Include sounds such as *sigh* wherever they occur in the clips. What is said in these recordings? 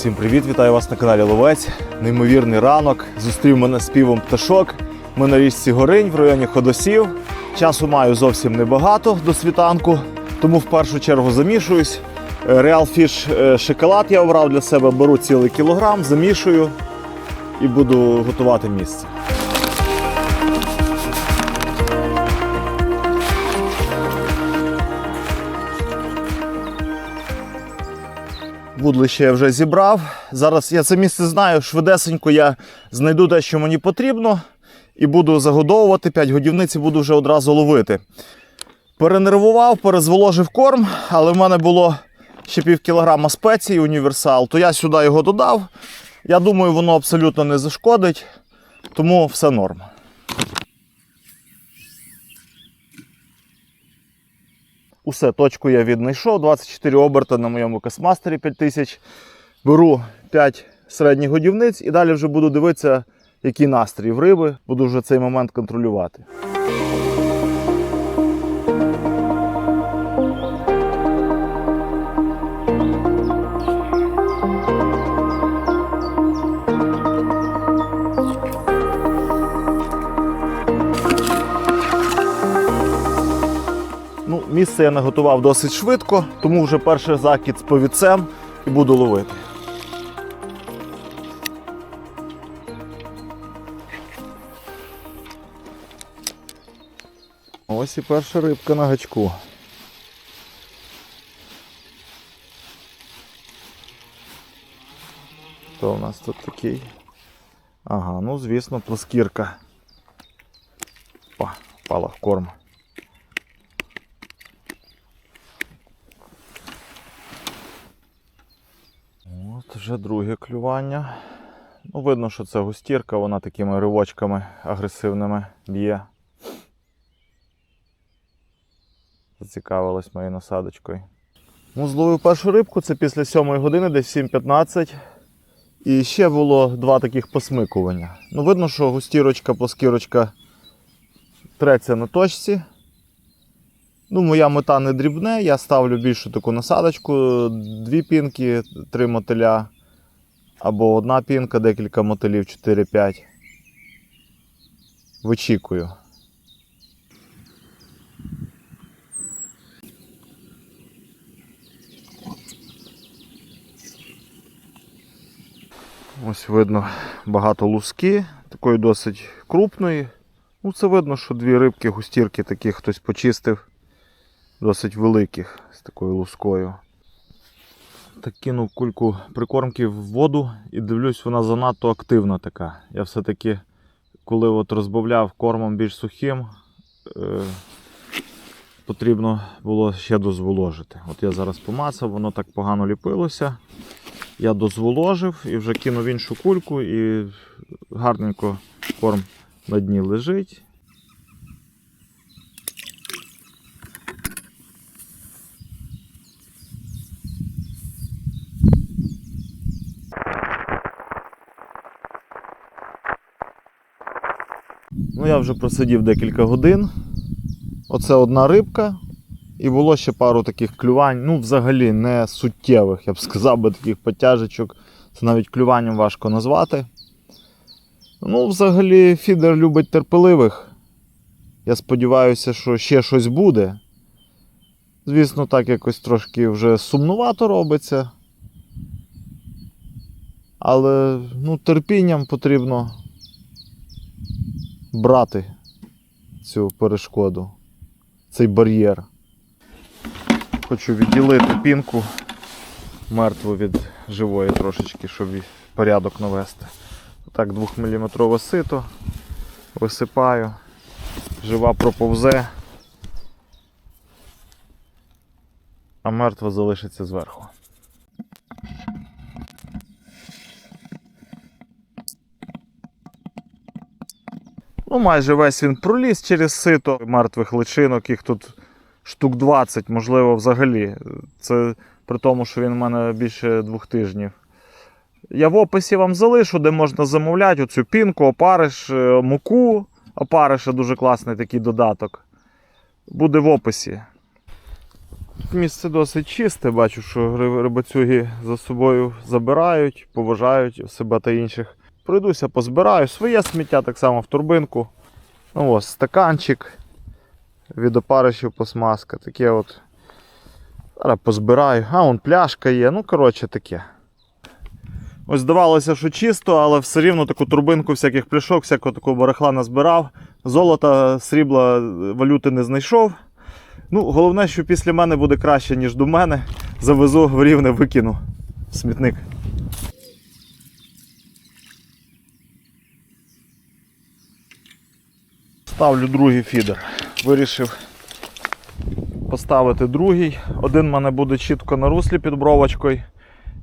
Всім привіт! Вітаю вас на каналі Ловець. Неймовірний ранок. Зустрів мене співом пташок. Ми на річці Горинь в районі Ходосів. Часу маю зовсім небагато до світанку, тому в першу чергу замішуюсь. Е, Real Fish е, шоколад я обрав для себе, беру цілий кілограм, замішую і буду готувати місце. Вудлище я вже зібрав. Зараз я це місце знаю. Швидесенько я знайду те, що мені потрібно, і буду загодовувати 5 годівниць і буду вже одразу ловити. Перенервував, перезволожив корм, але в мене було ще пів кілограма спецій універсал, то я сюди його додав. Я думаю, воно абсолютно не зашкодить, тому все норм. Усе, точку я віднайшов. 24 оберта на моєму касмастері 5000. Беру 5 середніх годівниць і далі вже буду дивитися, який настрій в риби. Буду вже цей момент контролювати. Ну, місце я наготував досить швидко, тому вже перший закид з повідцем і буду ловити. Ось і перша рибка на гачку. Хто у нас тут такий? Ага, ну звісно, плоскірка. О, впала в корм. Вже друге клювання. Ну, видно, що це густірка, вона такими ривочками агресивними б'є. Зацікавилась моєю насадочкою. Ну, зловив першу рибку, це після 7 години, десь 7.15. І ще було два таких посмикування. Ну, видно, що густірочка, плоскірочка треться на точці. Ну, моя мета не дрібне, я ставлю більшу таку насадочку, дві пінки, три мотиля, або одна пінка, декілька мотилів, 4-5. Вичікую. Ось видно багато луски, такої досить крупної. Ну, це видно, що дві рибки, густірки такі хтось почистив досить великих з такою лускою. Так кинув кульку прикормки в воду і дивлюсь, вона занадто активна така. Я все-таки, коли от розбавляв кормом більш сухим, е, потрібно було ще дозволожити. От я зараз помацав, воно так погано ліпилося. Я дозволожив і вже кинув іншу кульку і гарненько корм на дні лежить. Ну, я вже просидів декілька годин. Оце одна рибка. І було ще пару таких клювань, ну, взагалі не суттєвих, я б сказав би таких потяжечок. Це навіть клюванням важко назвати. Ну, взагалі, фідер любить терпеливих. Я сподіваюся, що ще щось буде. Звісно, так якось трошки вже сумнувато робиться. Але ну, терпінням потрібно брати цю перешкоду, цей бар'єр. Хочу відділити пінку мертву від живої трошечки, щоб порядок навести. Так, 2-мм сито висипаю, жива проповзе, а мертва залишиться зверху. Ну, майже весь він проліз через сито мертвих личинок, їх тут штук 20, можливо, взагалі. Це при тому, що він у мене більше двох тижнів. Я в описі вам залишу, де можна замовляти оцю пінку, опариш, е, муку. Опариша дуже класний такий додаток. Буде в описі. Місце досить чисте, бачу, що ри- рибацюги за собою забирають, поважають себе та інших. Пройдуся, позбираю своє сміття так само в турбинку. Ну ось, стаканчик від опаришів пластмаска, таке от. Зараз позбираю. А, вон пляшка є, ну коротше таке. Ось здавалося, що чисто, але все рівно таку турбинку всяких пляшок, всякого такого барахла назбирав. Золота, срібла, валюти не знайшов. Ну, головне, що після мене буде краще, ніж до мене. Завезу в рівне, викину смітник. Ставлю другий фідер. Вирішив поставити другий. Один в мене буде чітко на руслі під бровочкою.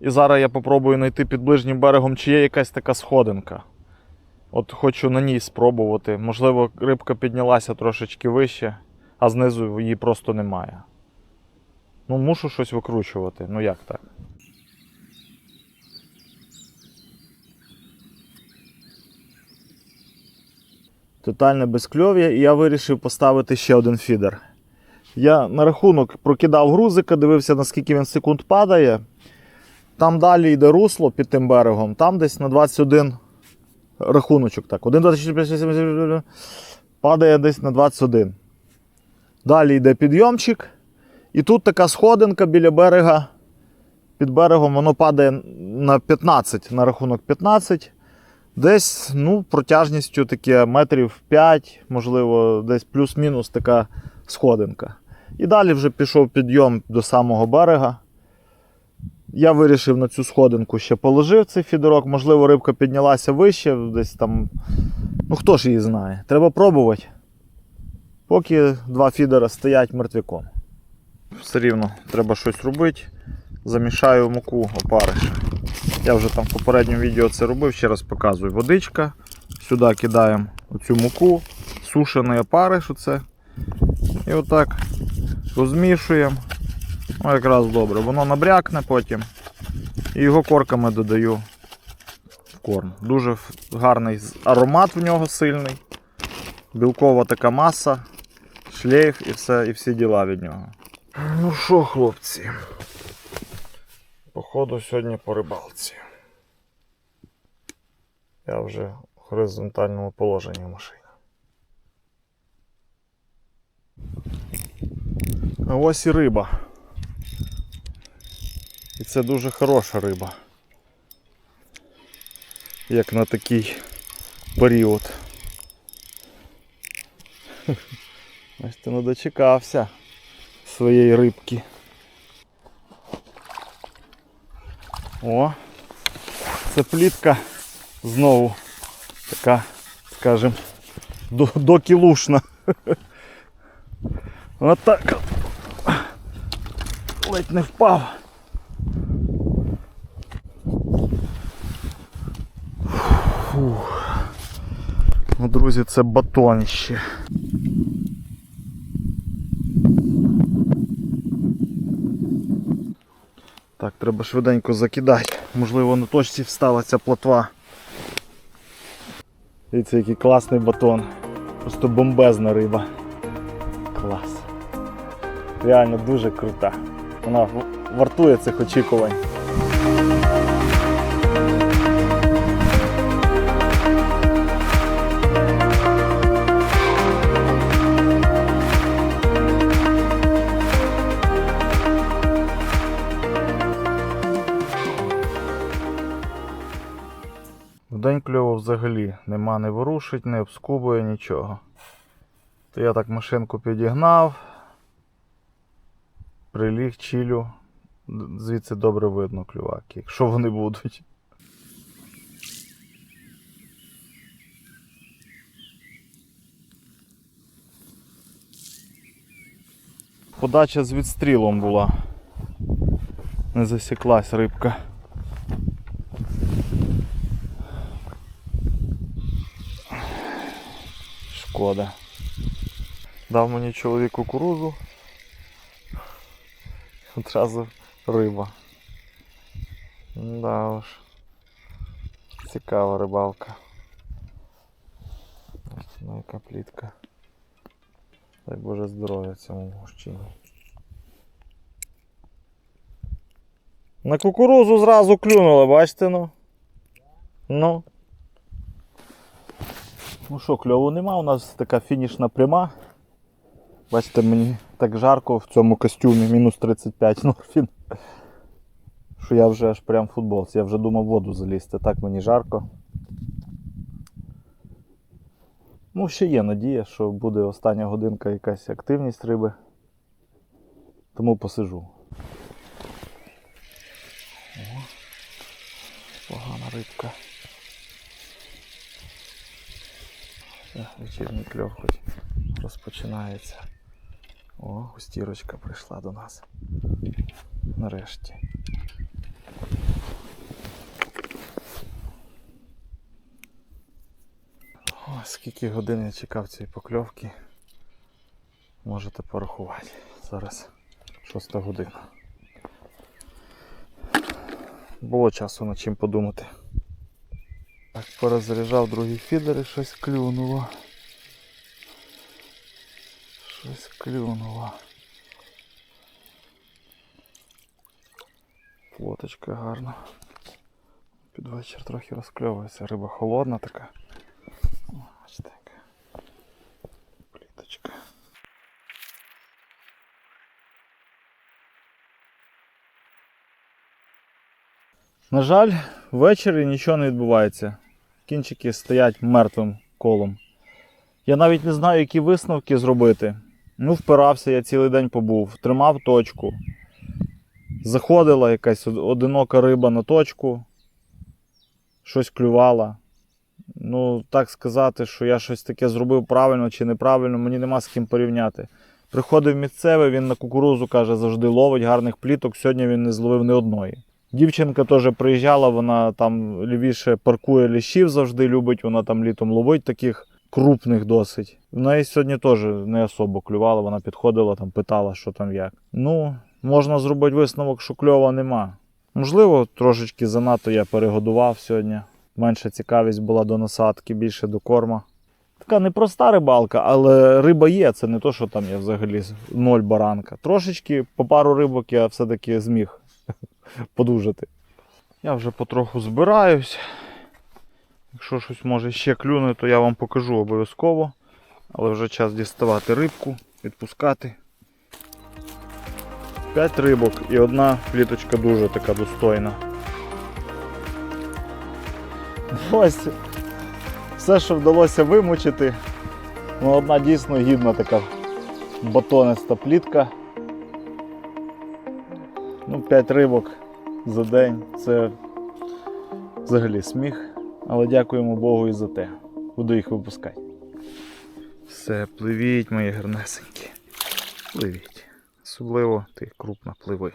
І зараз я попробую знайти під ближнім берегом, чи є якась така сходинка. От хочу на ній спробувати. Можливо, рибка піднялася трошечки вище, а знизу її просто немає. Ну, мушу щось викручувати. Ну як так? Тотальне безкльов'я, і я вирішив поставити ще один фідер. Я на рахунок прокидав грузика, дивився, наскільки він секунд падає. Там далі йде русло під тим берегом, там десь на 21 рахуночок. Так, 1, 2, 4, 5, 6, 7, 8, 9, падає десь на 21. Далі йде підйомчик. І тут така сходинка біля берега. Під берегом воно падає на 15, на рахунок 15. Десь ну, протяжністю таке метрів 5, можливо, десь плюс-мінус така сходинка. І далі вже пішов підйом до самого берега. Я вирішив на цю сходинку ще положив цей фідерок. Можливо, рибка піднялася вище, десь там. Ну хто ж її знає? Треба пробувати. Поки два фідера стоять мертвяком. Все рівно треба щось робити. Замішаю муку опариш. Я вже там в попередньому відео це робив, ще раз показую. Водичка. Сюди кидаємо оцю муку, сушений опариш. Оце. І отак розмішуємо. Ну, якраз добре. Воно набрякне потім. І його корками додаю в корм. Дуже гарний аромат в нього сильний. Білкова така маса, шлейф і все, і всі діла від нього. Ну що, хлопці? Походу сьогодні по рибалці. Я вже в горизонтальному положенні в машині. А ось і риба. І це дуже хороша риба. Як на такий період. Бачите, не дочекався своєї рибки. О, це плітка знову така, скажем, до, докілушна. *laughs* Отак. Ледь не впав. Фух. Ну, друзі, це батонище. Так, треба швиденько закидати. Можливо, на точці встала ця плотва. Дивіться, який класний батон. Просто бомбезна риба. Клас. Реально дуже крута. Вона вартує цих очікувань. Вдень кльово взагалі нема не ворушить, не обскубує нічого. То я так машинку підігнав, приліг, чилю. Д- Звідси добре видно клюваки, якщо вони будуть. Подача з відстрілом була. Не засіклась рибка. Шкода. Дав мені чоловік кукурузу. Одразу риба. Да уж. Цікава рибалка. Ось яка плітка. Дай Боже здоров'я цьому мужчині. На кукурузу зразу клюнули, бачите, ну. Ну. Ну що, кльову нема, у нас така фінішна пряма. Бачите, мені так жарко в цьому костюмі, мінус 35 норфін. Що я вже аж прям футболці. Я вже думав воду залізти. Так мені жарко. Ну, ще є надія, що буде остання годинка якась активність риби. Тому посижу. О, погана рибка. Все, вечірній кльов хоч розпочинається. О, густірочка прийшла до нас. Нарешті. О, скільки годин я чекав цієї покльовки. Можете порахувати. Зараз шоста година. Було часу над чим подумати. Так, порозряджав другі фідери, щось клюнуло. Щось клюнуло. Плоточка гарна. Під вечір трохи розкльовується. Риба холодна така. О, Бачите, яка пліточка. На жаль, ввечері нічого не відбувається. Кінчики стоять мертвим колом. Я навіть не знаю, які висновки зробити. Ну, впирався, я цілий день побув, тримав точку. Заходила якась одинока риба на точку, щось клювала. Ну, так сказати, що я щось таке зробив правильно чи неправильно, мені нема з ким порівняти. Приходив місцевий, він на кукурузу каже, завжди ловить гарних пліток. Сьогодні він не зловив ні одної. Дівчинка теж приїжджала, вона там лівіше паркує ліщів завжди любить, вона там літом ловить таких крупних досить. В неї сьогодні теж не особо клювала, вона підходила, там питала, що там як. Ну, можна зробити висновок, що кльова нема. Можливо, трошечки занадто я перегодував сьогодні. Менша цікавість була до насадки, більше до корма. Така непроста рибалка, але риба є. Це не то, що там я взагалі ноль баранка. Трошечки по пару рибок я все-таки зміг подужати. Я вже потроху збираюсь. Якщо щось може ще клюне, то я вам покажу обов'язково. Але вже час діставати рибку, відпускати. П'ять рибок і одна пліточка дуже така достойна. Ось все, що вдалося вимучити. Ну, одна дійсно гідна така батониста плітка. Ну, 5 рибок за день це взагалі сміх. Але дякуємо Богу і за те. Буду їх випускати. Все, пливіть, мої гарнесенькі. Пливіть. Особливо ти крупно пливи.